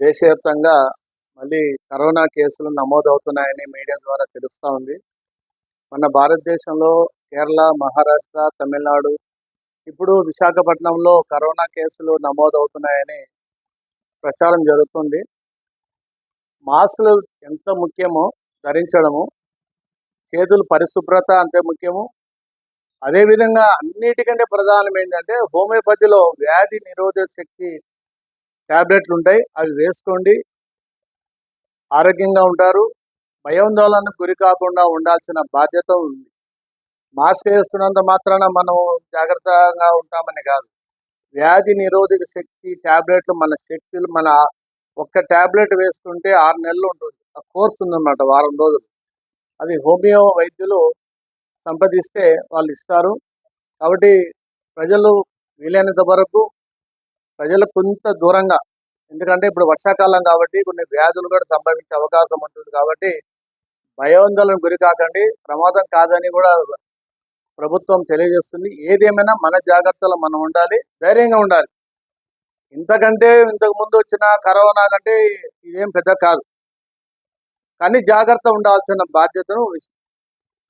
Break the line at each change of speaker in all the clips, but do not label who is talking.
దేశవ్యాప్తంగా మళ్ళీ కరోనా కేసులు నమోదవుతున్నాయని మీడియా ద్వారా తెలుస్తూ ఉంది. మన భారతదేశంలో కేరళ మహారాష్ట్ర తమిళనాడు ఇప్పుడు విశాఖపట్నంలో కరోనా కేసులు నమోదవుతున్నాయని ప్రచారం జరుగుతుంది. మాస్కులు ఎంత ముఖ్యమో ధరించడము చేతులు పరిశుభ్రత అంతే ముఖ్యము. అదేవిధంగా అన్నిటికంటే ప్రధానం ఏంటంటే హోమియోపతిలో వ్యాధి నిరోధక శక్తి ట్యాబ్లెట్లు ఉంటాయి అవి వేసుకోండి. ఆరోగ్యంగా ఉంటారు. భయాందోళనకు గురి కాకుండా ఉండాల్సిన బాధ్యత ఉంది. మాస్క్ వేసుకున్నంత మాత్రాన మనం జాగ్రత్తగా ఉంటామని కాదు. వ్యాధి నిరోధక శక్తి ట్యాబ్లెట్లు మన శక్తులు మన ఒక్క ట్యాబ్లెట్ వేసుకుంటే ఆరు నెలలు ఉంటుంది. ఆ కోర్స్ ఉందన్నమాట వారం రోజులు. అది హోమియో వైద్యులు సంపాదిస్తే వాళ్ళు ఇస్తారు. కాబట్టి ప్రజలు వీలైనంత వరకు ప్రజలు కొంత దూరంగా. ఎందుకంటే ఇప్పుడు వర్షాకాలం కాబట్టి కొన్ని వ్యాధులు కూడా సంభవించే అవకాశం ఉంటుంది కాబట్టి భయోందోళన గురి కాకండి. ప్రమాదం కాదని కూడా ప్రభుత్వం తెలియజేస్తుంది. ఏదేమైనా మన జాగ్రత్తలు మనం ఉండాలి ధైర్యంగా ఉండాలి. ఇంతకంటే ఇంతకు ముందు వచ్చిన కరోనా కంటే ఇదేం పెద్ద కాదు. కానీ జాగ్రత్త ఉండాల్సిన బాధ్యతను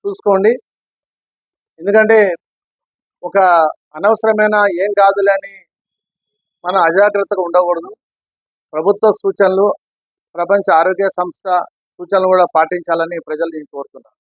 చూసుకోండి. ఎందుకంటే ఒక అనవసరమైన ఏం కాదులే అని మనం అజాగ్రత్తగా ఉండకూడదు. ప్రభుత్వ సూచనలు ప్రపంచ ఆరోగ్య సంస్థ సూచనలు కూడా పాటించాలని ప్రజలు నేను కోరుతున్నాను